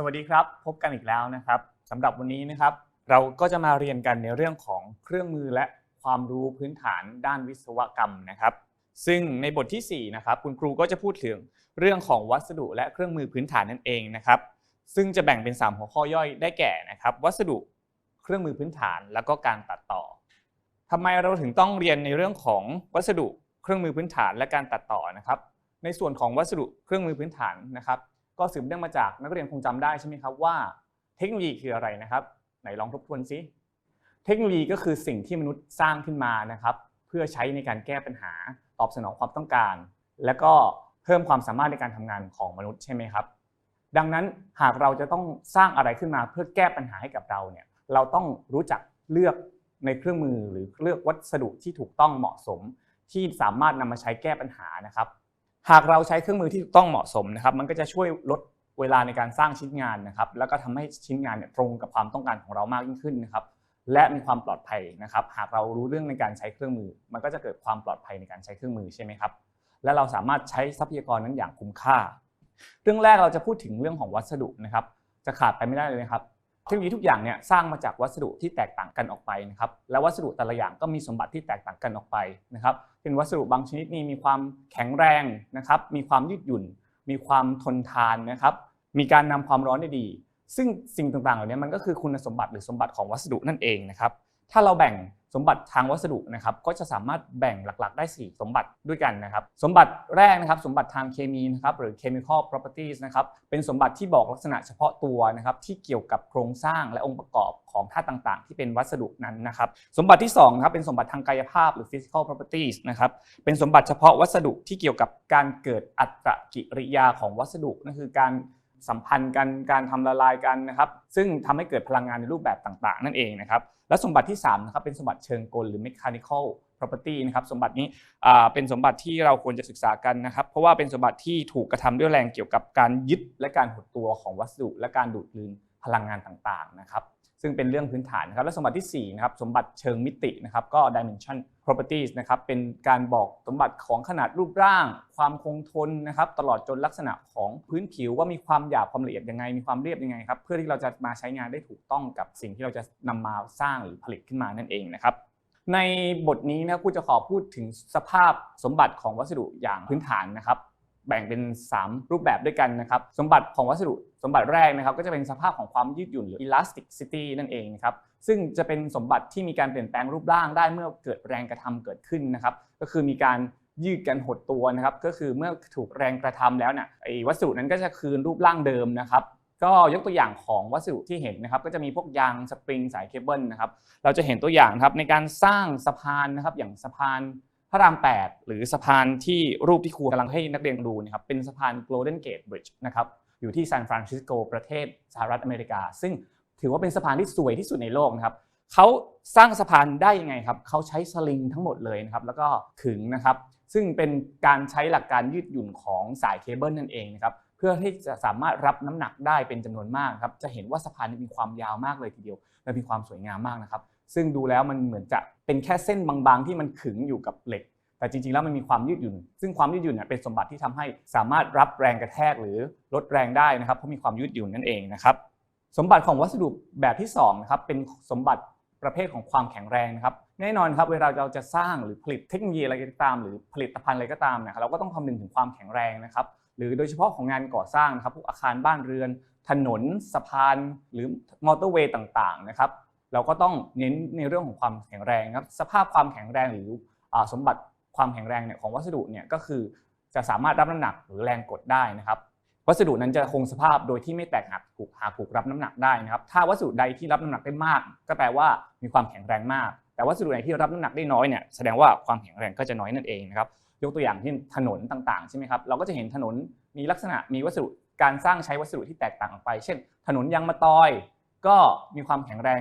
สวัสดีครับ พบกันอีกแล้วนะครับสำหรับวันนี้นะครับ เราก็จะมาเรียนกันในเรื่องของเครื่องมือและความรู้พื้นฐานด้านวิศวกรรมนะครับ ซึ่งในบทที่4นะครับคุณครูก็จะพูดถึงเรื่องของวัสดุและเครื่องมือพื้นฐานนั่นเองนะครับ ซึ่งจะแบ่งเป็น 3 หัวข้อย่อยได้แก่นะครับ วัสดุเครื่องมือพื้นฐาน แล้วก็การตัดต่อทำไมเราถึงต้องเรียนในเรื่องของวัสดุเครื่องมือพื้นฐานและการตัดต่อนะครับ ในส่วนของวัสดุเครื่องมือพื้นฐานนะครับ ก็สืบเนื่องมาจากนักเรียนคงจำได้ใช่ไหมครับว่า เทคโนโลยีคืออะไรนะครับ ไหนลองทบทวนซิเทคโนโลยีก็คือสิ่งที่มนุษย์สร้างขึ้นมานะครับ เพื่อใช้ในการแก้ปัญหาตอบสนองความต้องการ และก็เพิ่มความสามารถในการทำงานของมนุษย์ใช่ไหมครับ ดังนั้นหากเราจะต้องสร้างอะไรขึ้นมาเพื่อแก้ปัญหาให้กับเราเนี่ยเราต้องรู้จักเลือกในเครื่องมือหรือเลือกวัสดุที่ถูกต้องเหมาะสม ที่สามารถนำมาใช้แก้ปัญหานะครับ หากเราใช้เครื่องมือที่ถูกต้องเหมาะสมนะครับ มันก็จะช่วยลดเวลาในการสร้างชิ้นงานนะครับ แล้วก็ทำให้ชิ้นงานเนี่ยตรงกับความต้องการของเรามากยิ่งขึ้นนะครับ และมีความปลอดภัยนะครับ หากเรารู้เรื่องในการใช้เครื่องมือ มันก็จะเกิดความปลอดภัยในการใช้เครื่องมือใช่ไหมครับ และเราสามารถใช้ทรัพยากรนั้นอย่างคุ้มค่า เรื่องแรกเราจะพูดถึงเรื่องของวัสดุนะครับ จะขาดไปไม่ได้เลยนะครับ เทคโนโลยีทุกอย่างเนี่ยสร้างมาจากวัสดุที่แตกต่างกันออกไปนะครับและวัสดุแต่ละอย่างก็มีสมบัติที่แตกต่างกันออกไปนะครับเป็นวัสดุบางชนิดนี่มีความแข็งแรงนะครับมีความยืดหยุ่น มีความทนทานนะครับมีการนำความร้อนได้ดี ซึ่งสิ่งต่างๆเหล่านี้มันก็คือคุณสมบัติหรือสมบัติของวัสดุนั่นเองนะครับถ้าเราแบ่ง สมบัติทางวัสดุนะครับก็จะสามารถแบ่งหลักๆ ได้ 4 สมบัติด้วยกันนะครับ สมบัติแรกนะครับ สมบัติทางเคมีนะครับหรือ chemical properties นะครับเป็นสมบัติที่บอกลักษณะเฉพาะตัวนะครับที่เกี่ยวกับโครงสร้างและองค์ประกอบของธาตุต่างๆ ที่เป็นวัสดุนั้นนะครับสมบัติที่2นะครับเป็นสมบัติทางกายภาพหรือ physical properties นะครับเป็นสมบัติเฉพาะวัสดุที่เกี่ยวกับการเกิดอัตรกิริยาของวัสดุนั่นคือการ สัมพันธ์กันการทำละลายกันนะครับซึ่งทำให้เกิดพลังงานในรูปแบบต่างๆ นั่นเองนะครับและสมบัติที่3นะครับเป็นสมบัติเชิงกลหรือ mechanical property นะครับสมบัตินี้เป็นสมบัติที่เราควรจะศึกษากันนะครับ เพราะว่าเป็นสมบัติที่ถูกกระทำด้วยแรงเกี่ยวกับการยึดและการหดตัวของวัสดุ และการดูดลืนพลังงานต่างๆนะครับ ซึ่งเป็นเรื่องพื้นฐานนะครับและสมบัติที่4นะครับสมบัติเชิงมิตินะครับก็ dimension properties นะครับเป็นการบอกสมบัติของขนาดรูปร่าง ความคงทนนะครับตลอดจนลักษณะของพื้นผิวว่ามีความหยาบความละเอียดยังไง มีความเรียบยังไงครับเพื่อที่เราจะมาใช้งานได้ถูกต้องกับสิ่งที่เราจะนำมาสร้างหรือผลิตขึ้นมานั่นเองนะครับในบทนี้นะครับครูจะขอพูดถึงสภาพสมบัติของวัสดุอย่างพื้นฐานนะครับ แบ่งเป็น 3 รูปแบบด้วยกันนะครับ สมบัติของวัสดุสมบัติแรกนะครับ ก็จะเป็นสภาพของความยืดหยุ่นหรือ elasticity นั่นเองนะครับ ซึ่งจะเป็นสมบัติที่มีการเปลี่ยนแปลงรูปร่างได้เมื่อเกิดแรงกระทำเกิดขึ้นนะครับ ก็คือมีการยืดกันหดตัวนะครับ ก็คือเมื่อถูกแรงกระทำแล้วเนี่ยไอ้วัสดุนั้นก็จะคืนรูปร่างเดิมนะครับก็ยกตัวอย่างของวัสดุที่เห็นนะครับ ก็จะมีพวกยางสปริงสายเคเบิลนะครับ เราจะเห็นตัวอย่างครับในการสร้างสะพานนะครับ อย่างสะพาน พระราม 8 หรือสะพานที่รูปที่ครูกำลังให้นักเรียนดูนะครับเป็นสะพาน Golden Gate Bridge นะครับอยู่ที่ซานฟรานซิสโกประเทศสหรัฐอเมริกา ซึ่งถือว่าเป็นสะพานที่สวยที่สุดในโลกนะครับเขาสร้างสะพานได้ยังไงครับเขาใช้สลิงทั้งหมดเลยนะครับแล้วก็ขึงนะครับ ซึ่งเป็นการใช้หลักการยืดหยุ่นของสายเคเบิลนั่นเองนะครับเพื่อที่จะสามารถรับน้ำหนักได้เป็นจำนวนมากครับจะเห็นว่าสะพานมีความยาวมากเลยทีเดียวและมีความสวยงามมากนะครับ ซึ่งดูแล้วมันเหมือนจะเป็นแค่เส้นบางๆ ที่มันขึงอยู่กับเหล็ก แต่จริงๆแล้วมันมีความยืดหยุ่น ซึ่งความยืดหยุ่นเนี่ยเป็นสมบัติที่ทำให้สามารถรับแรงกระแทกหรือลดแรงได้นะครับเพราะมีความยืดหยุ่นนั่นเองนะครับสมบัติของวัสดุแบบที่2นะครับเป็นสมบัติประเภทของความแข็งแรงนะครับแน่นอนครับเวลาเราจะสร้างหรือผลิตเทคโนโลยีอะไรก็ตาม หรือผลิตภัณฑ์อะไรก็ตามนะครับเราก็ต้องคำนึงถึงความแข็งแรงนะครับหรือโดยเฉพาะของงานก่อสร้างนะครับพวกอาคารบ้านเรือน ถนน สะพาน หรือมอเตอร์เวย์ต่างๆนะครับ เราก็ต้องเน้นในเรื่องของความแข็งแรงครับสภาพความแข็งแรงหรือสมบัติความแข็งแรงเนี่ยของวัสดุเนี่ยก็คือจะสามารถรับน้ำหนักหรือแรงกดได้นะครับวัสดุนั้นจะคงสภาพโดยที่ไม่แตกหักถูกหากถูกรับน้ำหนักได้นะครับ ถ้าวัสดุใดที่รับน้ำหนักได้มาก ก็แปลว่ามีความแข็งแรงมาก แต่วัสดุไหนที่รับน้ำหนักได้น้อยเนี่ยแสดงว่าความแข็งแรงก็จะน้อยนั่นเองนะครับยกตัวอย่างที่ถนนต่างๆใช่ไหมครับเราก็จะเห็นถนนมีลักษณะมีวัสดุการสร้างใช้วัสดุที่แตกต่างออกไป เช่น ถนนยางมะตอย ก็มีความแข็งแรง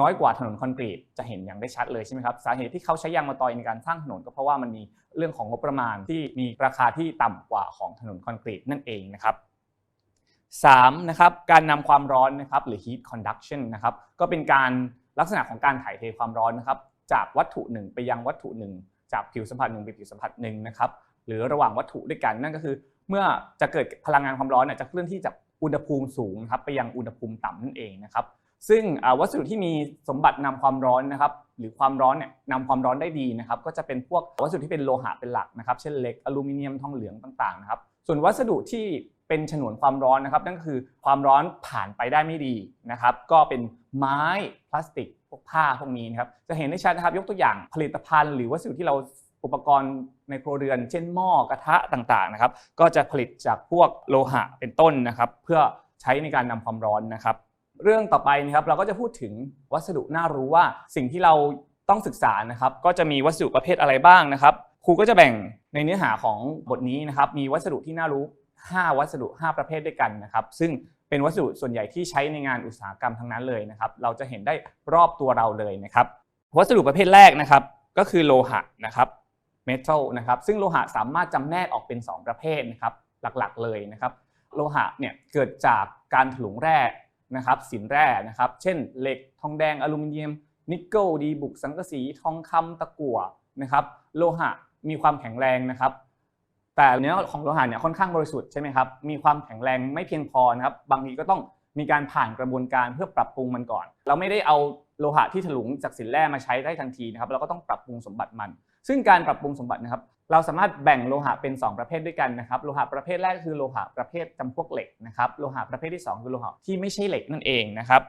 น้อยกว่าถนนคอนกรีตจะเห็นอย่างได้ชัดเลยใช่ไหมครับสาเหตุที่เขาใช้ยางมะตอยในการสร้างถนนก็เพราะว่ามันมีเรื่องของงบประมาณที่มีราคาที่ต่ำกว่าของถนนคอนกรีตนั่นเองนะครับ3นะครับการนำความร้อนนะครับหรือ heat conduction นะครับก็เป็นการลักษณะของการถ่ายเทความร้อนนะครับจากวัตถุหนึ่งไปยังวัตถุหนึ่งจากผิวสัมผัสหนึ่งไปผิวสัมผัสหนึ่งนะครับหรือระหว่างวัตถุด้วยกันนั่นก็คือ เมื่อจะเกิดพลังงานความร้อนเนี่ยจะเคลื่อนที่จากอุณหภูมิสูงนะครับไปยังอุณหภูมิต่ำนั่นเองนะครับ ซึ่งวัสดุที่มีสมบัตินำความร้อนนะครับหรือความร้อนเนี่ยนำความร้อนได้ดีนะครับก็จะเป็นพวกวัสดุที่เป็นโลหะเป็นหลักนะครับ เช่นเหล็กอลูมิเนียมทองเหลืองต่างๆนะครับส่วนวัสดุที่เป็นฉนวนความร้อนนะครับ นั่นคือความร้อนผ่านไปได้ไม่ดีนะครับ ก็เป็นไม้พลาสติกพวกผ้าพวกนี้นะครับจะเห็นได้ชัดนะครับ ยกตัวอย่างผลิตภัณฑ์ หรือวัสดุที่เราอุปกรณ์ในครัวเรือน เช่นหม้อกระทะต่างๆนะครับ ก็จะผลิตจากพวกโลหะเป็นต้นนะครับ เพื่อใช้ในการนำความร้อนนะครับ เรื่องต่อไปนะครับเราก็จะพูดถึงวัสดุน่ารู้ว่าสิ่งที่เราต้องศึกษานะครับ ก็จะมีวัสดุประเภทอะไรบ้างนะครับ ครูก็จะแบ่งในเนื้อหาของบทนี้นะครับ มีวัสดุที่น่ารู้ 5 วัสดุ 5 ประเภทด้วยกันนะครับ ซึ่งเป็นวัสดุส่วนใหญ่ที่ใช้ในงานอุตสาหกรรมทั้งนั้นเลยนะครับ เราจะเห็นได้รอบตัวเราเลยนะครับ วัสดุประเภทแรกนะครับ ก็คือโลหะนะครับเมทัลนะครับซึ่งโลหะสามารถจำแนกออกเป็น 2 ประเภทนะครับ หลักๆเลยนะครับ โลหะเนี่ยเกิดจากการถลุงแร่ นะครับสินแร่นะครับเช่นเหล็กทองแดงอลูมิเนียม นิกเกิลดีบุกสังกะสีทองคำตะกั่วนะครับโลหะมีความแข็งแรงนะครับ แต่เนื้อของโลหะเนี่ยค่อนข้างบริสุทธิ์ใช่ไหมครับมีความแข็งแรงไม่เพียงพอนะครับบางทีก็ต้องมีการผ่านกระบวนการเพื่อปรับปรุงมันก่อน เราไม่ได้เอาโลหะที่ถลุงจากสินแร่มาใช้ได้ทันทีนะครับเราก็ต้องปรับปรุงสมบัติมัน ซึ่งการปรับปรุงสมบัตินะครับ เราสามารถแบ่งโลหะเป็น 2 ประเภทด้วยกันนะครับ โลหะประเภทแรกคือโลหะประเภทจำพวกเหล็กนะครับ โลหะประเภทที่ 2 คือโลหะที่ไม่ใช่เหล็กนั่นเองนะครับ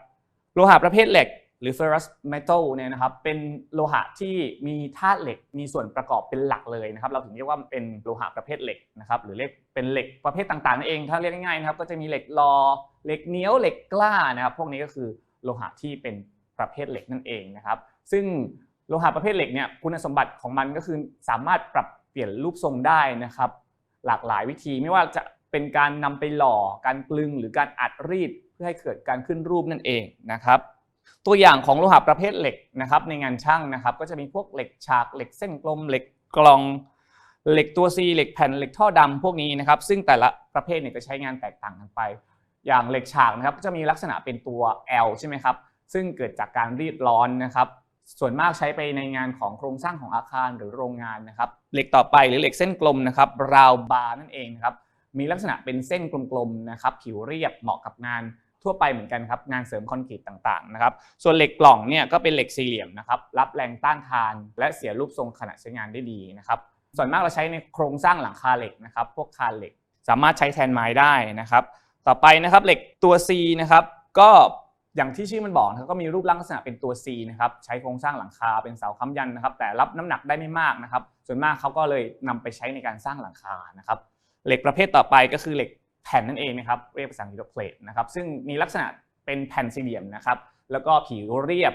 โลหะประเภทเหล็กหรือ ferrous metal เนี่ยนะครับ เป็นโลหะที่มีธาตุเหล็ก มีส่วนประกอบเป็นหลักเลยนะครับ เราถึงเรียกว่าเป็นโลหะประเภทเหล็กนะครับ หรือเรียกเป็นเหล็กประเภทต่างๆนั่นเอง ถ้าเรียกง่ายๆนะครับ ก็จะมีเหล็กลอ เหล็กเนียว เหล็กกล้านะครับ พวกนี้ก็คือโลหะที่เป็นประเภทเหล็กนั่นเองนะครับ ซึ่งโลหะประเภทเหล็กเนี่ย คุณสมบัติของมันก็คือสามารถปรับ เปลี่ยนรูปทรงได้นะครับ หลากหลายวิธีไม่ว่าจะเป็นการนำไปหล่อการกลึงหรือการอัดรีดเพื่อให้เกิดการขึ้นรูปนั่นเองนะครับ ตัวอย่างของโลหะประเภทเหล็กนะครับ ในงานช่างนะครับ ก็จะมีพวกเหล็กฉากเหล็กเส้นกลม เหล็กกลองเหล็กตัว C เหล็กแผ่นเหล็กท่อดำพวกนี้นะครับ ซึ่งแต่ละประเภทเนี่ยก็ใช้งานแตกต่างกันไป อย่างเหล็กฉากนะครับก็จะมีลักษณะเป็นตัว L ใช่ไหมครับซึ่งเกิดจากการรีดร้อนนะครับ ส่วนมากใช้ไปในงานของโครงสร้างของอาคารหรือโรงงานนะครับเหล็กต่อไปหรือเหล็กเส้นกลมนะครับราวบาร์นั่นเองนะครับมีลักษณะเป็นเส้นกลมๆนะครับผิวเรียบเหมาะกับงานทั่วไปเหมือนกันครับงานเสริมคอนกรีตต่างๆนะครับส่วนเหล็กกล่องเนี่ยก็เป็นเหล็กสี่เหลี่ยมนะครับรับแรงต้านทาน และเสียรูปทรงขณะใช้งานได้ดีนะครับส่วนมากเราใช้ในโครงสร้างหลังคาเหล็กนะครับพวกคานเหล็กสามารถใช้แทนไม้ได้นะครับ ต่อไปนะครับเหล็กตัว C นะครับก็ อย่างที่ชื่อมันบอกนะครับก็มีรูปร่างลักษณะเป็นตัว C นะครับใช้โครงสร้างหลังคาเป็นเสาค้ำยันนะครับ แต่รับน้ำหนักได้ไม่มากนะครับ ส่วนมากเขาก็เลยนำไปใช้ในการสร้างหลังคานะครับเหล็กประเภทต่อไปก็คือเหล็กแผ่นนั่นเองนะครับเรียกภาษาอังกฤษว่าเพลทนะครับซึ่งมีลักษณะเป็นแผ่นสี่เหลี่ยมนะครับ แล้วก็ผิวเรียบ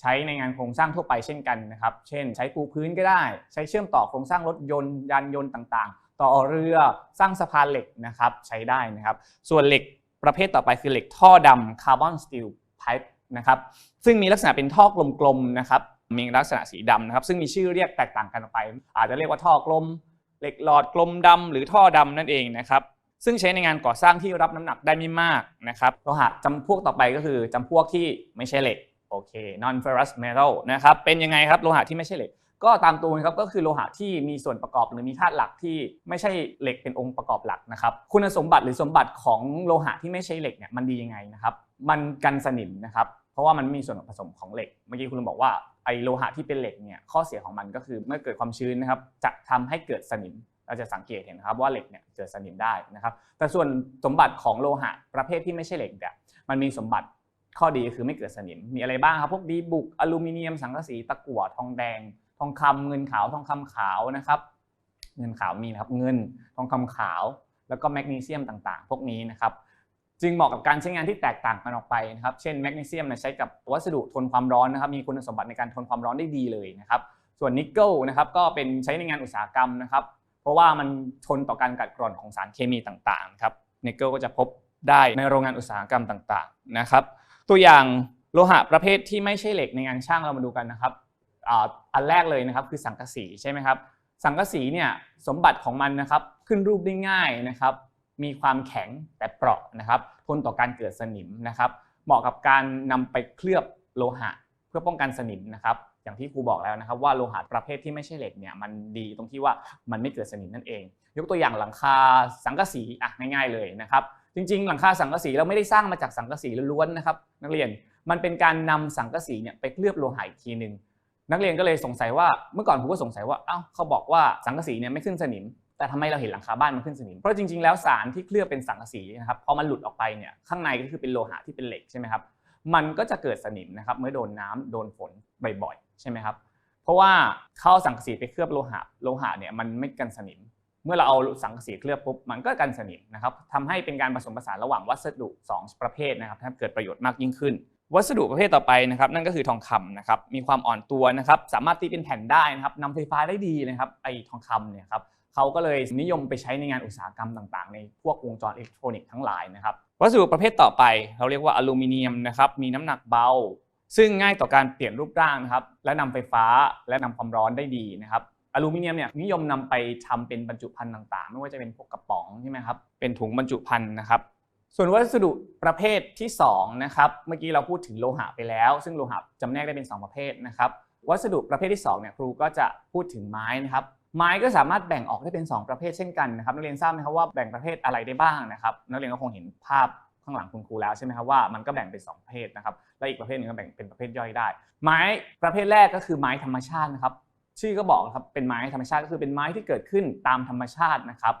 ใช้ในงานโครงสร้างทั่วไปเช่นกันนะครับ เช่น ใช้ปูพื้นก็ได้ ใช้เชื่อมต่อโครงสร้างรถยนต์ยานยนต์ต่างๆ ต่อเรือสร้างสะพานเหล็กนะครับใช้ได้นะครับ ส่วนเหล็ก ประเภทต่อไปคือเหล็กท่อดำคาร์บอนสตีลไพป์นะครับซึ่งมีลักษณะเป็นท่อกลมๆนะครับมีลักษณะสีดำนะครับซึ่งมีชื่อเรียกแตกต่างกันออกไป อาจจะเรียกว่าท่อกลม เหล็กหลอดกลมดำหรือท่อดำนั่นเองนะครับซึ่งใช้ในงานก่อสร้างที่รับน้ำหนักได้ไม่มากนะครับโลหะจำพวกต่อไปก็คือจำพวกที่ไม่ใช่เหล็กโอเค non ferrous metal นะครับเป็นยังไงครับโลหะที่ไม่ใช่เหล็ก ก็ตามตัวนะครับก็คือโลหะที่มีส่วนประกอบหรือมีธาตุหลักที่ไม่ใช่เหล็กเป็นองค์ประกอบหลักนะครับคุณสมบัติหรือสมบัติของโลหะที่ไม่ใช่เหล็กเนี่ยมันดียังไงนะครับมันกันสนิมนะครับเพราะว่ามันไม่มีส่วนผสมของเหล็ก เมื่อกี้คุณลุงบอกว่าไอโลหะที่เป็นเหล็กเนี่ยข้อเสียของมันก็คือเมื่อเกิดความชื้นนะครับจะทำให้เกิดสนิมเราจะสังเกตเห็นนะครับว่าเหล็กเนี่ยเกิดสนิมได้นะครับแต่ส่วนสมบัติของโลหะประเภทที่ไม่ใช่เหล็กเนี่ยมันมีสมบัติข้อดีคือไม่เกิดสนิมมีอะไรบ้างครับพวกดีบุกอลูมิเนียมสังกะสีตะกั่วทองแดง องคำเงินขาวทองคำขาวนะครับ เงินขาวมีนะครับเงินทองคำขาว แล้วก็แมกนีเซียมต่างๆ พวกนี้นะครับจึงเหมาะกับการใช้งานที่แตกต่างกันออกไปนะครับ เช่นแมกนีเซียมใช้กับวัสดุทนความร้อนนะครับ มีคุณสมบัติในการทนความร้อนได้ดีเลยนะครับ ส่วนนิกเกิลนะครับก็เป็นใช้ในงานอุตสาหกรรมนะครับ เพราะว่ามันทนต่อการกัดกร่อนของสารเคมีต่างๆครับนิกเกิลก็จะพบได้ในโรงงานอุตสาหกรรมต่างๆนะครับ ตัวอย่างโลหะประเภทที่ไม่ใช่เหล็กในงานช่างเรามาดูกันนะครับ อันแรกเลยนะครับคือสังกะสีใช่ไหมครับสังกะสีเนี่ยสมบัติของมันนะครับขึ้นรูปได้ง่ายนะครับมีความแข็งแต่เปราะนะครับทนต่อการเกิดสนิมนะครับ เหมาะกับการนำไปเคลือบโลหะ เพื่อป้องกันสนิมนะครับอย่างที่ครูบอกแล้วนะครับว่าโลหะประเภทที่ไม่ใช่เหล็กเนี่ยมันดีตรงที่ว่ามันไม่เกิดสนิมนั่นเอง ยกตัวอย่างหลังคาสังกะสีอะง่ายๆเลยนะครับจริงๆ หลังคาสังกะสีเราไม่ได้สร้างมาจากสังกะสีล้วนๆนะครับนักเรียนมันเป็นการนำสังกะสีเนี่ยไปเคลือบโลหะอีกทีหนึ่ง นักเรียนก็เลยสงสัยว่าเมื่อก่อนผมก็สงสัยว่าเอ้าเขาบอกว่าสังกะสีเนี่ยไม่ขึ้นสนิม แต่ทำไมเราเห็นหลังคาบ้านมันขึ้นสนิมเพราะจริงๆแล้วสารที่เคลือบเป็นสังกะสีนะครับพอมันหลุดออกไปเนี่ยข้างในก็คือเป็นโลหะที่เป็นเหล็กใช่ไหมครับมันก็จะเกิดสนิมนะครับเมื่อโดนน้ำโดนฝนบ่อยๆใช่ไหมครับเพราะว่าเข้าสังกะสีไปเคลือบโลหะโลหะเนี่ยมันไม่กันสนิม เมื่อเราเอาสังกะสีเคลือบปุ๊บมันก็กันสนิมนะครับทำให้เป็นการผสมผสานระหว่างวัสดุ 2 ประเภทนะครับให้เกิดประโยชน์มากยิ่งขึ้น วัสดุประเภทต่อไปนะครับนั่นก็คือทองคำนะครับมีความอ่อนตัวนะครับสามารถตีเป็นแผ่นได้นะครับนำไฟฟ้าได้ดีนะครับไอ้ทองคำเนี่ยครับเขาก็เลยนิยมไปใช้ในงานอุตสาหกรรมต่างๆ ในพวกวงจรอิเล็กทรอนิกส์ทั้งหลายนะครับวัสดุประเภทต่อไปเราเรียกว่าอลูมิเนียมนะครับมีน้ำหนักเบา ซึ่งง่ายต่อการเปลี่ยนรูปร่างนะครับและนำไฟฟ้าและนำความร้อนได้ดีนะครับอลูมิเนียมเนี่ยนิยมนำไปทำเป็นบรรจุภัณฑ์ต่างๆ ไม่ว่าจะเป็นพวกกระป๋องใช่ไหมครับเป็นถุงบรรจุภัณฑ์นะครับ ส่วนวัสดุประเภทที่2นะครับเมื่อกี้เราพูดถึงโลหะไปแล้ว ซึ่งโลหะจำแนกได้เป็น 2 ประเภทนะครับ วัสดุประเภทที่2เนี่ยครูก็จะพูดถึงไม้นะครับ ไม้ก็สามารถแบ่งออกได้เป็น 2 ประเภทเช่นกันนะครับนักเรียนทราบไหมครับว่าแบ่งประเภทอะไรได้บ้างนะครับนักเรียนก็คงเห็นภาพข้างหลังคุณครูแล้วใช่ไหมครับว่ามันก็แบ่งเป็น 2 ประเภทนะครับและอีกประเภทหนึ่งก็แบ่งเป็นประเภทย่อยได้ ไม้ประเภทแรกก็คือไม้ธรรมชาตินะครับชื่อก็บอกครับเป็นไม้ธรรมชาติก็คือเป็นไม้ที่เกิดขึ้นตามธรรมชาตินะครับ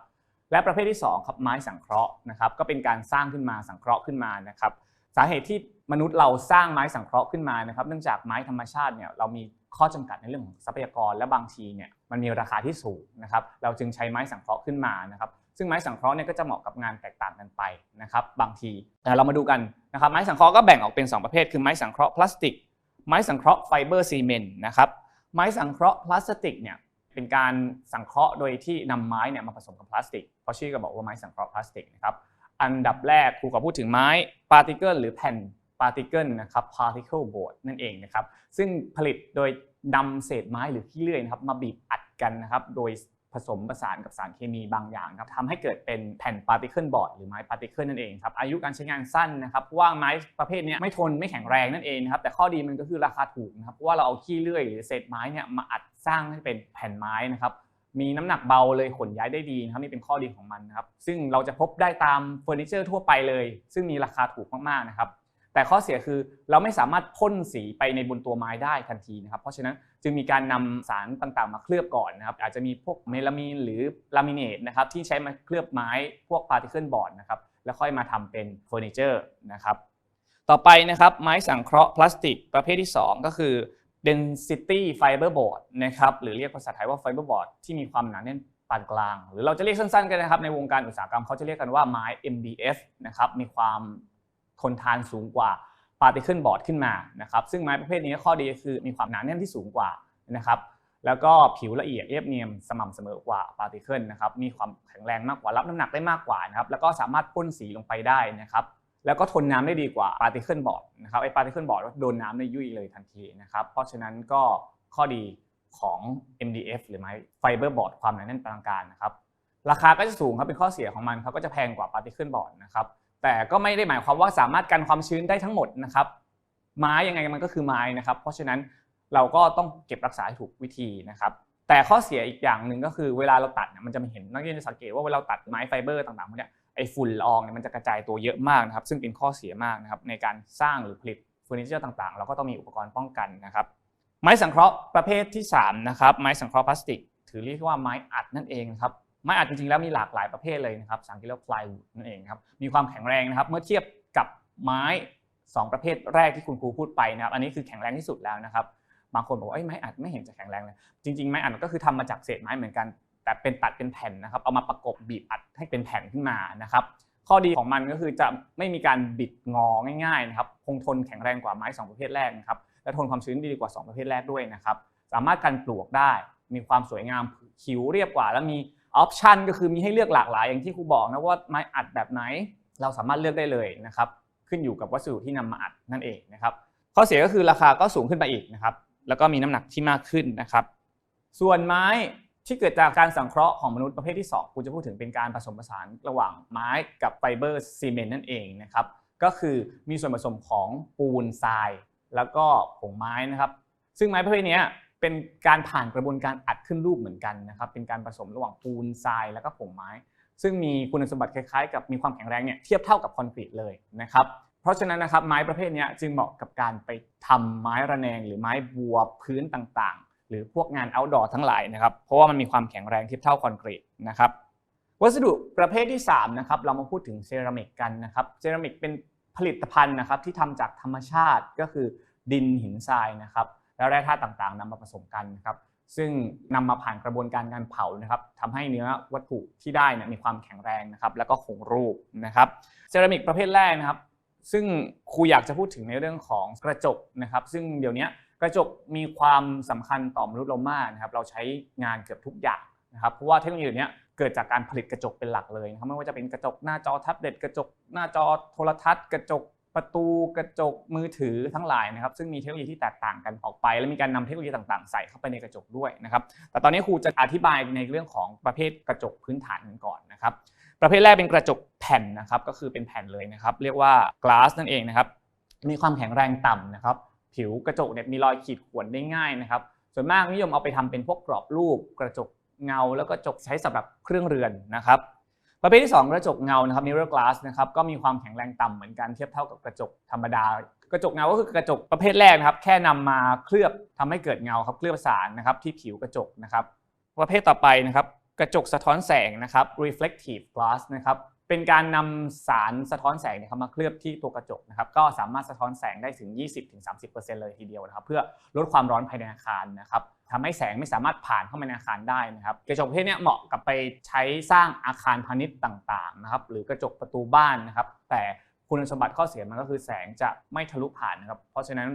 และประเภทที่2ครับไม้สังเคราะห์นะครับก็เป็นการสร้างขึ้นมาสังเคราะห์ขึ้นมานะครับสาเหตุที่มนุษย์เราสร้างไม้สังเคราะห์ขึ้นมานะครับ เนื่องจากไม้ธรรมชาติเนี่ยเรามีข้อจำกัดในเรื่องของทรัพยากรและบางทีเนี่ยมันมีราคาที่สูงนะครับเราจึงใช้ไม้สังเคราะห์ขึ้นมานะครับซึ่งไม้สังเคราะห์เนี่ยก็จะเหมาะกับงานแตกต่างกันไปนะครับบางทีแต่เรามาดูกันนะครับไม้สังเคราะห์ก็แบ่งออกเป็น 2 ประเภท คือไม้สังเคราะห์พลาสติก ไม้สังเคราะห์ไฟเบอร์ซีเมนต์นะครับไม้สังเคราะห์พลาสติกเนี่ย เป็นการสังเคราะห์โดยที่นำไม้เนี่ยมาผสมกับพลาสติกเพราะชื่อก็บอกว่าไม้สังเคราะห์พลาสติกนะครับอันดับแรกครูก็พูดถึงไม้ปาร์ติเคิลหรือแผ่นปาร์ติเคิลนะครับ particle board นั่นเองนะครับซึ่งผลิตโดยนำเศษไม้หรือขี้เลื่อยนะครับมาบีบอัดกันนะครับโดย ผสมผสานกับสารเคมีบางอย่างครับทำให้เกิดเป็นแผ่นปาร์ติเคิลบอร์ดหรือไม้ปาร์ติเคิลนั่นเองครับอายุการใช้งานสั้นนะครับว่าไม้ประเภทนี้ไม่ทนไม่แข็งแรงนั่นเองนะครับแต่ข้อดีมันก็คือราคาถูกนะครับเพราะว่าเราเอาขี้เลื่อยหรือเศษไม้เนี่ยมาอัดสร้างให้เป็นแผ่นไม้นะครับมีน้ำหนักเบาเลยขนย้ายได้ดีนะครับนี่เป็นข้อดีของมันนะครับซึ่งเราจะพบได้ตามเฟอร์นิเจอร์ทั่วไปเลย ซึ่งมีราคาถูกมากๆนะครับ แต่ข้อเสียคือเราไม่สามารถพ่นสีไปในบนตัวไม้ได้ทันทีนะครับ เพราะฉะนั้นจึงมีการนำสารต่างๆ มาเคลือบก่อนนะครับ อาจจะมีพวกเมลามีนหรือลามิเนตนะครับที่ใช้มาเคลือบไม้พวกพาร์ติเคิลบอร์ดนะครับแล้วค่อยมาทำเป็นเฟอร์นิเจอร์นะครับ ต่อไปนะครับไม้สังเคราะห์พลาสติกประเภทที่ 2 ก็คือ density fiber board นะครับหรือเรียกภาษาไทยว่า fiber board ที่มีความหนาแน่นปานกลาง หรือเราจะเรียกสั้นๆกันนะครับในวงการอุตสาหกรรมเขาจะเรียกกันว่าไม้ MDF นะครับมีความ ทนทานสูงกว่า particle board ขึ้นมานะครับซึ่งไม้ประเภทนี้ข้อดีคือมีความหนาแน่นที่สูงกว่านะครับแล้วก็ผิวละเอียดเรียบเนียนสม่ำเสมอกว่า particle นะครับมีความแข็งแรงมากกว่ารับน้ำหนักได้มากกว่านะครับแล้วก็สามารถพ่นสีลงไปได้นะครับแล้วก็ทนน้ำได้ดีกว่า particle board นะครับไอ้ particle board โดนน้ำได้ยุ่ยเลยทันทีนะครับเพราะฉะนั้นก็ข้อดีของ MDF หรือไม้ fiber board ความหนาแน่นปานกลางนะครับราคาก็จะสูงครับเป็นข้อเสียของมันครับก็จะแพงกว่า particle board นะครับ แต่ก็ไม่ได้หมายความว่าสามารถกันความชื้นได้ทั้งหมดนะครับ ไม้ยังไงมันก็คือไม้นะครับ เพราะฉะนั้นเราก็ต้องเก็บรักษาให้ถูกวิธีนะครับ แต่ข้อเสียอีกอย่างหนึ่งก็คือเวลาเราตัดเนี่ยมันจะเห็นนักเรียนจะสังเกตว่าเวลาเราตัดไม้ไฟเบอร์ต่างๆพวกเนี้ยไอ้ฝุ่นละอองเนี่ยมันจะกระจายตัวเยอะมากนะครับ ซึ่งเป็นข้อเสียมากนะครับในการสร้างหรือผลิตเฟอร์นิเจอร์ต่างๆ เราก็ต้องมีอุปกรณ์ป้องกันนะครับ ไม้สังเคราะห์ประเภทที่สามนะครับไม้สังเคราะห์พลาสติก ถือเรียกว่าไม้อัดนั่นเองครับ ไม้อัดจริงๆแล้วมีหลากหลายประเภทเลยนะครับสังเกตแล้ว plywood นั่นเองครับมีความแข็งแรงนะครับเมื่อเทียบกับไม้ 2 ประเภทแรกที่คุณครูพูดไปนะครับอันนี้คือแข็งแรงที่สุดแล้วนะครับบางคนบอกว่าไม้อัดไม่เห็นจะแข็งแรงเลยจริงๆไม้อัดก็คือทำมาจากเศษไม้เหมือนกัน แต่เป็นตัดเป็นแผ่นนะครับเอามาประกบบีบอัดให้เป็นแผ่นขึ้นมานะครับข้อดีของมันก็คือจะไม่มีการบิดงอง่ายๆนะครับคงทนแข็งแรงกว่าไม้ 2 ประเภทแรกนะครับและทนความชื้นดีกว่า 2 ประเภทแรกด้วยนะครับสามารถกันปลวกได้มีความสวยงามคิ้วเรียบกว่า แล้วมี ออปชันก็คือมีให้เลือกหลากหลายอย่างที่ครูบอกนะว่าไม้อัดแบบไหนเราสามารถเลือกได้เลยนะครับขึ้นอยู่กับวัสดุที่นำมาอัดนั่นเองนะครับข้อเสียก็คือราคาก็สูงขึ้นไปอีกนะครับแล้วก็มีน้ำหนักที่มากขึ้นนะครับ ส่วนไม้ที่เกิดจากการสังเคราะห์ของมนุษย์ประเภทที่2กูจะพูดถึงเป็นการผสมผสานระหว่างไม้กับไฟเบอร์ซีเมนต์นั่นเองนะครับก็คือมีส่วนผสมของปูนทราย แล้วก็ผงไม้นะครับ ซึ่งไม้ประเภทนี้ เป็นการผ่านกระบวนการอัดขึ้นรูปเหมือนกันนะครับ เป็นการผสมระหว่างปูนทรายแล้วก็ผงไม้ ซึ่งมีคุณสมบัติคล้ายๆ กับมีความแข็งแรงเนี่ยเทียบเท่ากับคอนกรีตเลยนะครับ เพราะฉะนั้นนะครับไม้ประเภทนี้จึงเหมาะกับการไปทำไม้ระแนง หรือไม้บัวพื้นต่างๆ หรือพวกงาน outdoor ทั้งหลายนะครับ เพราะว่ามันมีความแข็งแรงเทียบเท่าคอนกรีตนะครับ วัสดุประเภทที่3นะครับเรามาพูดถึงเซรามิกกันนะครับ เซรามิกเป็นผลิตภัณฑ์นะครับที่ทำจากธรรมชาติก็คือดินหินทรายนะครับ แล้วแร่ธาตุต่างๆนำมาผสมกันนะครับซึ่งนำมาผ่านกระบวนการการเผานะครับทำให้เนื้อวัตถุที่ได้เนี่ยมีความแข็งแรงนะครับ แล้วก็คงรูปนะครับเซรามิกประเภทแรกนะครับ ซึ่งครูอยากจะพูดถึงในเรื่องของกระจกนะครับ ซึ่งเดี๋ยวนี้กระจกมีความสำคัญต่อมนุษย์เรามากนะครับ เราใช้งานเกือบทุกอย่างนะครับเพราะว่าเทคโนโลยีเนี้เกิดจากการผลิตกระจกเป็นหลักเลยนะครับไม่ว่าจะเป็นกระจกหน้าจอแท็บเล็ตกระจกหน้าจอโทรทัศน์ กระจก ประตูกระจกมือถือทั้งหลายนะครับซึ่งมีเทคโนโลยีที่แตกต่างกันออกไป และมีการนำเทคโนโลยีต่างๆ ใส่เข้าไปในกระจกด้วยนะครับแต่ตอนนี้ครูจะอธิบายในเรื่องของประเภทกระจกพื้นฐานกันก่อนนะครับประเภทแรกเป็นกระจกแผ่นนะครับก็คือเป็นแผ่นเลยนะครับเรียกว่า glass นั่นเองนะครับมีความแข็งแรงต่ำนะครับผิวกระจกเนี่ยมีรอยขีดข่วนได้ง่ายนะครับส่วนมากนิยมเอาไปทำเป็นพวกกรอบรูปกระจกเงา แล้วก็กระจกใช้สำหรับเครื่องเรือนนะครับ ประเภทที่ 2 กระจกเงานะครับ mirror glass นะครับก็มีความแข็งแรงต่ำเหมือนกันเทียบเท่ากับกระจกธรรมดา กระจกเงาก็คือกระจกประเภทแรกนะครับ แค่นำมาเคลือบทำให้เกิดเงาครับเคลือบสารนะครับที่ผิวกระจกนะครับประเภทต่อไปนะครับกระจกสะท้อนแสงนะครับ reflective glass นะครับเป็นการนำสารสะท้อนแสงเนยครับมาเคลือบที่ตัวกระจกนะครับก็สามารถสะท้อนแสงได้ถึง 20-30%เลยทีเดียวนะครับ เพื่อลดความร้อนภายในอาคารนะครับ ทำให้แสงไม่สามารถผ่านเข้ามาในอาคารได้นะครับ กระจกประเภทนี้เหมาะกับไปใช้สร้างอาคารพาณิชย์ต่างๆนะครับหรือกระจกประตูบ้านนะครับ แต่คุณสมบัติข้อเสียมันก็คือแสงจะไม่ทะลุผ่านนะครับ เพราะฉะนั้น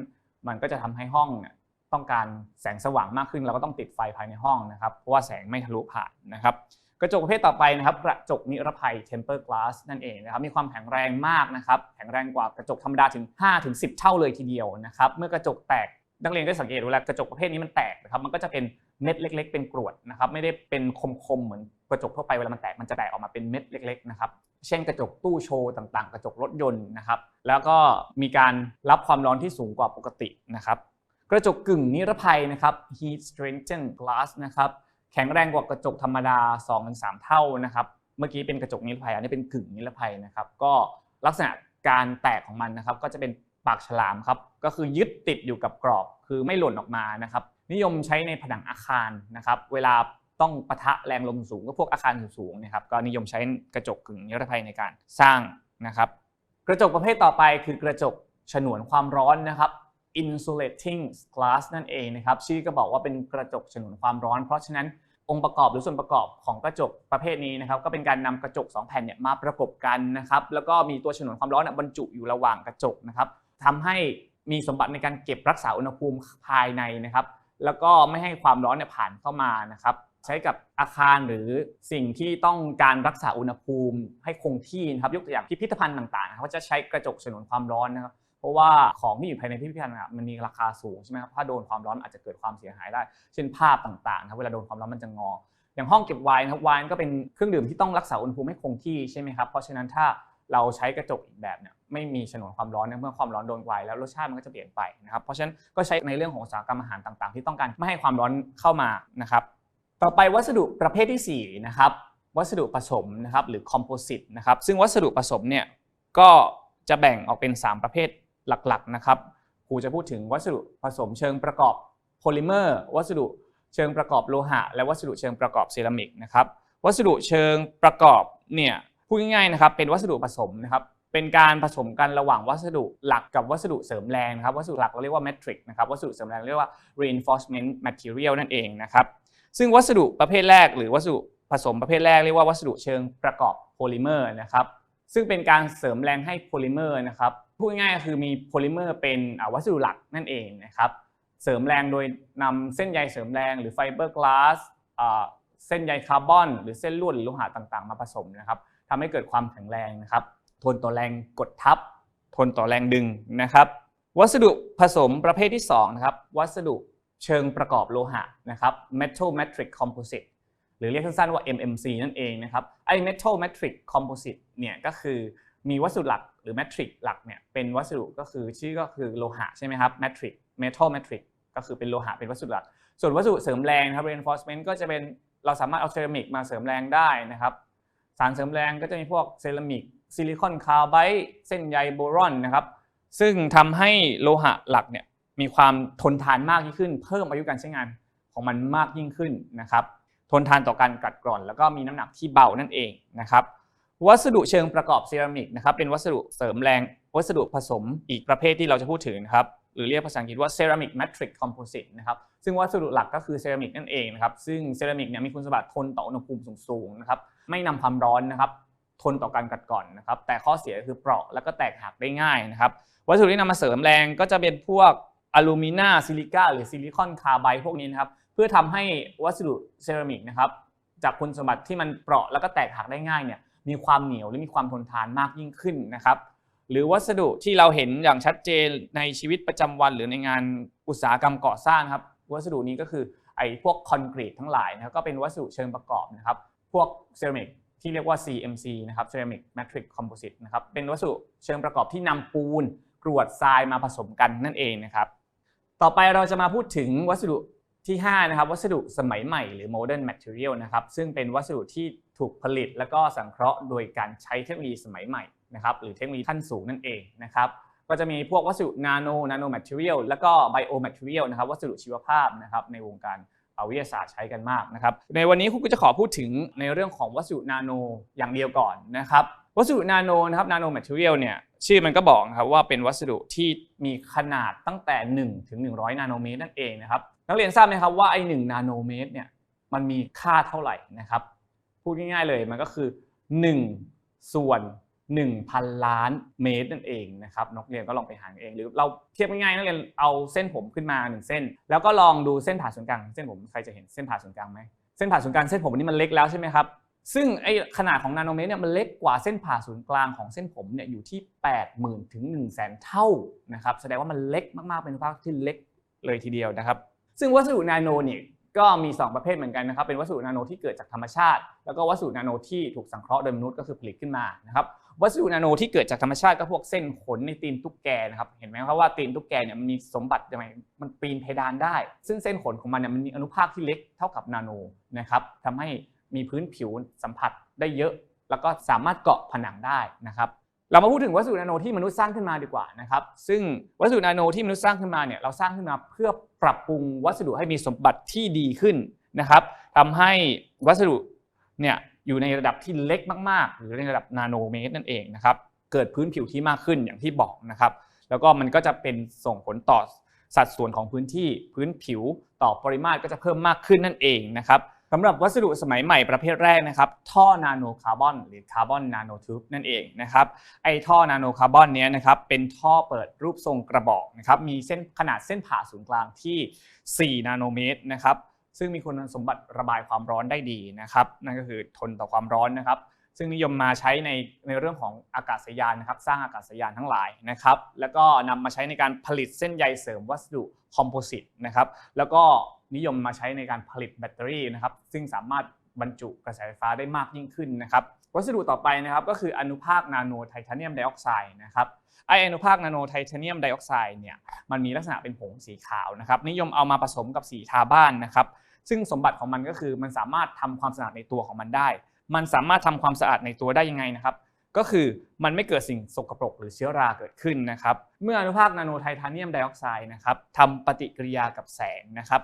มันก็จะทำให้ห้องเนี่ยต้องการแสงสว่างมากขึ้นเราก็ต้องติดไฟภายในห้องนะครับ เพราะว่าแสงไม่ทะลุผ่านนะครับ กระจกประเภทต่อไปนะครับ กระจกนิรภัย temper glass นั่นเองนะครับ มีความแข็งแรงมากนะครับ แข็งแรงกว่ากระจกธรรมดาถึง 5-10 เท่าเลยทีเดียวนะครับ เมื่อกระจกแตก นักเรียนก็สังเกตดูแล้วกระจกประเภทนี้มันแตกนะครับมันก็จะเป็นเม็ดเล็ก ๆ เป็นกรวดนะครับไม่ได้เป็นคมๆเหมือนกระจกทั่วไปเวลามันแตกมันจะแตกออกมาเป็นเม็ดเล็กๆนะครับเช่นกระจกตู้โชว์ต่างๆ กระจกรถยนต์นะครับแล้วก็มีการรับความร้อนที่สูงกว่าปกตินะครับกระจกกึ่งนิรภัยนะครับ heat strengthened glass นะครับแข็งแรงกว่ากระจกธรรมดา 2-3 เท่านะครับเมื่อกี้เป็นกระจกนิรภัยอันนี้เป็นกึ่งนิรภัยนะครับก็ลักษณะการแตกของมันนะครับก็จะเป็น ปากฉลามครับก็คือยึดติดอยู่กับกรอบ คือไม่หล่นออกมานะครับ นิยมใช้ในผนังอาคารนะครับ เวลาต้องปะทะแรงลมสูงก็พวกอาคารสูงๆนะครับ ก็นิยมใช้กระจกกึ่งนิรภัยในการสร้างนะครับ กระจกประเภทต่อไปคือกระจกฉนวนความร้อนนะครับ insulating glass นั่นเองนะครับ ชื่อก็บอกว่าเป็นกระจกฉนวนความร้อน เพราะฉะนั้นองค์ประกอบหรือส่วนประกอบของกระจกประเภทนี้นะครับ ก็เป็นการนำกระจก 2 แผ่นเนี่ยมาประกบกันนะครับ แล้วก็มีตัวฉนวนความร้อนเนยบรรจุอยู่ระหว่างกระจกนะครับ ทำให้มีสมบัติในการเก็บรักษาอุณหภูมิภายในนะครับ แล้วก็ไม่ให้ความร้อนเนี่ยผ่านเข้ามานะครับ ใช้กับอาคารหรือสิ่งที่ต้องการรักษาอุณหภูมิให้คงที่นะครับ ยกตัวอย่างพิพิธภัณฑ์ต่างๆครับเขาจะใช้กระจกฉนวนความร้อนนะครับเพราะว่าของที่อยู่ภายในพิพิธภัณฑ์มันมีราคาสูงใช่ไหมครับถ้าโดนความร้อนอาจจะเกิดความเสียหายได้ เช่นภาพต่างๆครับเวลาโดนความร้อนมันจะงอ อย่างห้องเก็บไวน์ครับไวน์ก็เป็นเครื่องดื่มที่ต้องรักษาอุณหภูมิให้คงที่ใช่ไหมครับเพราะฉะนั้นถ้า เราใช้กระจกอีกแบบเนี่ยไม่มีฉนวนความร้อนเนี่ยเมื่อความร้อนโดนไวแล้วรสชาติมันก็จะเปลี่ยนไปนะครับเพราะฉะนั้นก็ใช้ในเรื่องของอุตสาหกรรมอาหารต่างๆ ที่ต้องการไม่ให้ความร้อนเข้ามานะครับต่อไปวัสดุประเภทที่4นะครับวัสดุผสมนะครับหรือคอมโพสิตนะครับซึ่งวัสดุผสมเนี่ยก็จะแบ่งออกเป็น 3 ประเภทหลักๆนะครับครูจะพูดถึงวัสดุผสมเชิงประกอบโพลิเมอร์ วัสดุเชิงประกอบโลหะ และวัสดุเชิงประกอบเซรามิกนะครับวัสดุเชิงประกอบเนี่ย พูดง่ายๆนะครับเป็นวัสดุผสมนะครับเป็นการผสมกันระหว่างวัสดุหลักกับวัสดุเสริมแรงนะครับวัสดุหลักเราเรียกว่า metric นะครับวัสดุเสริมแรงเรียกว่า reinforcement material นั่นเองนะครับซึ่งวัสดุประเภทแรก หรือวัสดุผสมประเภทแรกเรียกว่าวัสดุเชิงประกอบโพลิเมอร์นะครับซึ่งเป็นการเสริมแรงให้โพลิเมอร์นะครับพูดง่ายๆก็คือมีโพลิเมอร์เป็นวัสดุหลักนั่นเองนะครับเสริมแรงโดยนำเส้นใยเสริมแรงหรือไฟเบอร์กลาสเส้นใยคาร์บอน หรือเส้นลวดหรือโลหะต่างๆ มาผสมนะครับ ทำให้เกิดความแข็งแรงนะครับ ทนต่อแรงกดทับ ทนต่อแรงดึงนะครับ วัสดุผสมประเภทที่2นะครับ วัสดุเชิงประกอบโลหะนะครับ metal matrix composite หรือเรียกสั้นๆว่า MMC นั่นเองนะครับ ไอ้ metal matrix composite เนี่ยก็คือมีวัสดุหลักหรือ matrix หลักเนี่ยเป็นวัสดุก็คือชื่อก็คือโลหะใช่ไหมครับ matrix metal matrix ก็คือเป็นโลหะเป็นวัสดุหลัก ส่วนวัสดุเสริมแรงครับ reinforcement ก็จะเป็นเราสามารถเอาเซรามิกมาเสริมแรงได้นะครับ สารเสริมแรงก็จะมีพวกเซรามิกซิลิคอนคาร์ไบด์เส้นใยโบรอนนะครับ ซึ่งทำให้โลหะหลักเนี่ยมีความทนทานมากยิ่งขึ้น เพิ่มอายุการใช้งานของมันมากยิ่งขึ้นนะครับ ทนทานต่อการกัดกร่อน แล้วก็มีน้ำหนักที่เบานั่นเองนะครับ วัสดุเชิงประกอบเซรามิกนะครับเป็นวัสดุเสริมแรง วัสดุผสมอีกประเภทที่เราจะพูดถึงนะครับ หรือเรียกภาษาอังกฤษว่า ceramic matrix composite นะครับซึ่งวัสดุหลักก็คือเซรามิกนั่นเองนะครับซึ่งเซรามิกเนี่ยมีคุณสมบัติทนต่ออุณหภูมิสูงๆนะครับไม่นำความร้อนนะครับทนต่อการกัดกร่อนนะครับแต่ข้อเสียคือเปราะแล้วก็แตกหักได้ง่ายนะครับวัสดุที่นำมาเสริมแรงก็จะเป็นพวกอลูมิเนียมซิลิก้าหรือซิลิคอนคาร์ไบด์พวกนี้นะครับเพื่อทำให้วัสดุเซรามิกนะครับจากคุณสมบัติที่มันเปราะแล้วก็แตกหักได้ง่ายเนี่ยมีความเหนียวและมีความทนทานมากยิ่งขึ้นนะครับ หรือวัสดุที่เราเห็นอย่างชัดเจนในชีวิตประจำวัน หรือในงานอุตสาหกรรมก่อสร้างครับ วัสดุนี้ก็คือไอ้พวกคอนกรีตทั้งหลายนะครับก็เป็นวัสดุเชิงประกอบนะครับ พวกเซรามิกที่เรียกว่า CMC นะครับ Ceramic Matrix Composite นะครับ เป็นวัสดุเชิงประกอบที่นำปูน กรวดทรายมาผสมกันนั่นเองนะครับ ต่อไปเราจะมาพูดถึงวัสดุที่ 5 นะครับ วัสดุสมัยใหม่หรือ modern material นะครับ ซึ่งเป็นวัสดุที่ ถูกผลิต แล้วก็สังเคราะห์โดยการใช้เทคโนโลยีสมัยใหม่นะครับหรือเทคโนโลยีขั้นสูงนั่นเองนะครับก็จะมีพวกวัสดุนาโนนาโนแมทเทียลแล้วก็ไบโอแมทเทียลนะครับวัสดุชีวภาพนะครับในวงการวิทยาศาสตร์ใช้กันมากนะครับในวันนี้คุณก็จะขอพูดถึงในเรื่องของวัสดุนาโนอย่างเดียวก่อนนะครับวัสดุนาโนนะครับนาโนแมทเทียลเนี่ยชื่อมันก็บอกนะครับว่าเป็นวัสดุที่มีขนาดตั้งแต่ 1 ถึง 100 นาโนเมตรนั่นเองนะครับนักเรียนทราบไหมครับว่าไอ้1นาโนเมตรเนี่ยมันมีค่าเท่าไหร่นะครับ พูดง่ายๆเลยมันก็คือ 1 ส่วน 1,000 ล้านเมตรนั่นเองนะครับนักเรียนก็ลองไปหาเองหรือเราเทียบง่ายๆนักเรียนเอาเส้นผมขึ้นมา1เส้น แล้วก็ลองดูเส้นผ่าศูนย์กลางเส้นผมใครจะเห็นเส้นผ่าศูนย์กลางไหมเส้นผ่าศูนย์กลางเส้นผมอันนี้มันเล็กแล้วใช่ไหมครับซึ่งไอขนาดของนาโนเมตรเนี่ยมันเล็กกว่าเส้นผ่าศูนย์กลางของเส้นผมเนี่ยอยู่ที่ 80,000ถึง1 0 0 0 0แสนเท่านะครับแสดงว่ามันเล็กมากๆเป็นภาพที่เล็กเลยทีเดียวนะครับ ซึ่งวัสดุนาโนเนี่ย ก็มี 2 ประเภทเหมือนกันนะครับ เป็นวัสดุนาโนที่เกิดจากธรรมชาติ แล้วก็วัสดุนาโนที่ถูกสังเคราะห์โดยมนุษย์ก็คือผลิตขึ้นมานะครับ วัสดุนาโนที่เกิดจากธรรมชาติก็พวกเส้นขนในตีนตุ๊กแกนะครับ เห็นไหมครับว่าตีนตุ๊กแกเนี่ยมันมีสมบัติยังไง มันปีนเพดานได้ ซึ่งเส้นขนของมันเนี่ยมันมีอนุภาคที่เล็กเท่ากับนาโนนะครับทำให้มีพื้นผิวสัมผัสได้เยอะ แล้วก็สามารถเกาะผนังได้นะครับ เรามาพูดถึงวัสดุนาโนที่มนุษย์สร้างขึ้นมาดีกว่านะครับ ซึ่งวัสดุนาโนที่มนุษย์สร้างขึ้นมาเนี่ยเราสร้างขึ้นมาเพื่อปรับปรุงวัสดุให้มีสมบัติที่ดีขึ้นนะครับทำให้วัสดุเนี่ยอยู่ในระดับที่เล็กมากๆ หรือในระดับนาโนเมตรนั่นเองนะครับ เกิดพื้นผิวที่มากขึ้นอย่างที่บอกนะครับ แล้วก็มันก็จะเป็นส่งผลต่อสัดส่วนของพื้นที่พื้นผิวต่อปริมาตรก็จะเพิ่มมากขึ้นนั่นเองนะครับ สำหรับวัสดุสมัยใหม่ประเภทแรกนะครับ ท่อนาโนคาร์บอนหรือคาร์บอนนาโนทูบนั่นเองนะครับไอท่อนาโนคาร์บอนเนี้ยนะครับเป็นท่อเปิดรูปทรงกระบอกนะครับมีเส้นขนาดเส้นผ่าศูนย์กลางที่ 4 นาโนเมตรนะครับซึ่งมีคุณสมบัติระบายความร้อนได้ดีนะครับ นั่นก็คือทนต่อความร้อนนะครับ ซึ่งนิยมมาใช้ในในเรื่องของอากาศยานนะครับ สร้างอากาศยานทั้งหลายนะครับ แล้วก็นำมาใช้ในการผลิตเส้นใยเสริมวัสดุคอมโพสิตนะครับ แล้วก็ นิยมมาใช้ในการผลิตแบตเตอรี่นะครับซึ่งสามารถบรรจุกระแสไฟฟ้าได้มากยิ่งขึ้นนะครับวัสดุต่อไปนะครับก็คืออนุภาคนาโนไทเทเนียมไดออกไซด์นะครับไออนุภาคนาโนไทเทเนียมไดออกไซด์เนี่ยมันมีลักษณะเป็นผงสีขาวนะครับนิยมเอามาผสมกับสีทาบ้านนะครับซึ่งสมบัติของมันก็คือมันสามารถทำความสะอาดในตัวของมันได้ มันสามารถทำความสะอาดในตัวได้ยังไงนะครับก็คือมันไม่เกิดสิ่งสกปรกหรือเชื้อราเกิดขึ้นนะครับเมื่ออนุภาคนาโนไทเทเนียมไดออกไซด์นะครับทำปฏิกิริยากับแสงนะครับ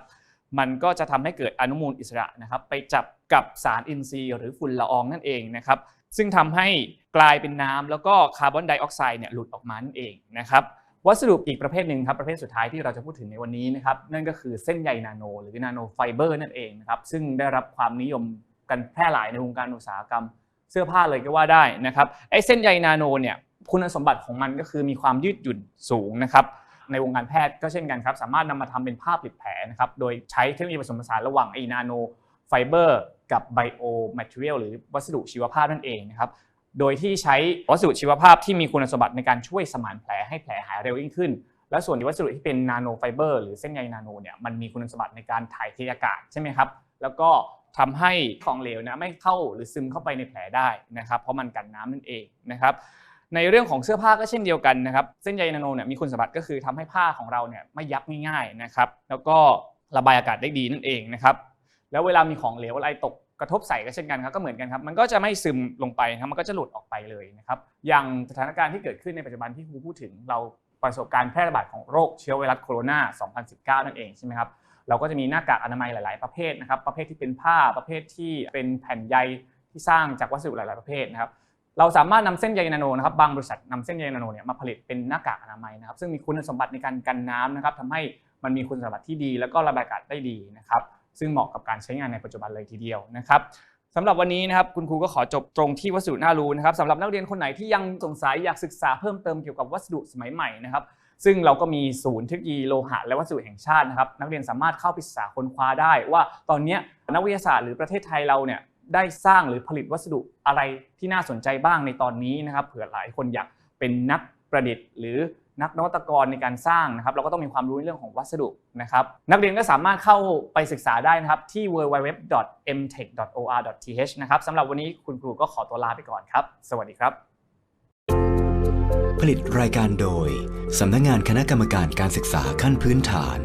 มันก็จะทำให้เกิดอนุมูลอิสระนะครับไปจับกับสารอินทรีย์ หรือฝุ่นละอองนั่นเองนะครับซึ่งทำให้กลายเป็นน้ำแล้วก็คาร์บอนไดออกไซด์เนี่ยหลุดออกมานั่นเองนะครับวัสดุอีกประเภทหนึ่งครับประเภทสุดท้ายที่เราจะพูดถึงในวันนี้นะครับนั่นก็คือเส้นใยนาโน หรือนาโนไฟเบอร์นั่นเองนะครับซึ่งได้รับความนิยมกันแพร่หลายในวงการอุตสาหกรรมเสื้อผ้าเลยก็ว่าได้นะครับไอ้เส้นใยนาโนเนี่ยคุณสมบัติของมันก็คือมีความยืดหยุ่นสูงนะครับ ในวงการแพทย์ก็เช่นกันครับ สามารถนำมาทำเป็นผ้าปิดแผลนะครับ โดยใช้เทคโนโลยีผสมผสานระหว่างไอนาโนไฟเบอร์กับไบโอแมทเทียลหรือวัสดุชีวภาพนั่นเองนะครับ โดยที่ใช้วัสดุชีวภาพที่มีคุณสมบัติในการช่วยสมานแผลให้แผลหายเร็วยิ่งขึ้น และส่วนวัสดุที่เป็นนาโนไฟเบอร์หรือเส้นใยนาโนเนี่ยมันมีคุณสมบัติในการถ่ายเทอากาศใช่ไหมครับ แล้วก็ทำให้ของเหลวนะไม่เข้าหรือซึมเข้าไปในแผลได้นะครับ เพราะมันกันน้ำนั่นเองนะครับ ในเรื่องของเสื้อผ้าก็เช่นเดียวกันนะครับเส้นใยนาโนเนี่ยมีคุณสมบัติก็คือทำให้ผ้าของเราเนี่ยไม่ยับง่ายๆนะครับแล้วก็ระบายอากาศได้ดีนั่นเองนะครับแล้วเวลามีของเหลวอะไรตกกระทบใส่ก็เช่นกันครับก็เหมือนกันครับมันก็จะไม่ซึมลงไปครับมันก็จะหลุดออกไปเลยนะครับอย่างสถานการณ์ที่เกิดขึ้นในปัจจุบันที่ครูพูดถึงเราประสบการณ์แพร่ระบาดของโรคเชื้อไวรัสโคโรนา 2019 นั่นเองใช่ไหมครับเราก็จะมีหน้ากากอนามัยหลาย ๆ ประเภทนะครับประเภทที่เป็นผ้าประเภทที่เป็นแผ่นใยที่สร้างจากวัสดุหลาย ๆ ประเภทนะครับ เราสามารถนำเส้นใยนาโนนะครับบางบริษัทนำเส้นใยนาโนเนี่ยมาผลิตเป็นหน้ากากอนามัยนะครับ ซึ่งมีคุณสมบัติในการกันน้ำนะครับทำให้มันมีคุณสมบัติที่ดี แล้วก็ระบายอากาศได้ดีนะครับ ซึ่งเหมาะกับการใช้งานในปัจจุบันเลยทีเดียวนะครับสำหรับวันนี้นะครับคุณครูก็ขอจบตรงที่วัสดุน่ารู้นะครับสำหรับนักเรียนคนไหนที่ยังสงสัยอยากศึกษาเพิ่มเติมเกี่ยวกับวัสดุสมัยใหม่นะครับ ซึ่งเราก็มีศูนย์เทคโนโลยีโลหะและวัสดุแห่งชาตินะครับ นักเรียนสามารถเข้าไปศึกษาค้นคว้าได้ ว่าตอนนี้นักวิทยาศาสตร์หรือประเทศไทยเราเนี่ย ได้สร้างหรือผลิตวัสดุอะไรที่น่าสนใจบ้างในตอนนี้นะครับเผื่อหลายคนอยากเป็นนักประดิษฐ์ หรือนักนวัตกรในการสร้างนะครับ เราก็ต้องมีความรู้ในเรื่องของวัสดุนะครับ นักเรียนก็สามารถเข้าไปศึกษาได้นะครับ ที่ www.mtech.or.th นะครับสำหรับวันนี้คุณครูก็ขอตัวลาไปก่อนครับ สวัสดีครับ ผลิตรายการโดยสำนักงานคณะกรรมการการศึกษาขั้นพื้นฐาน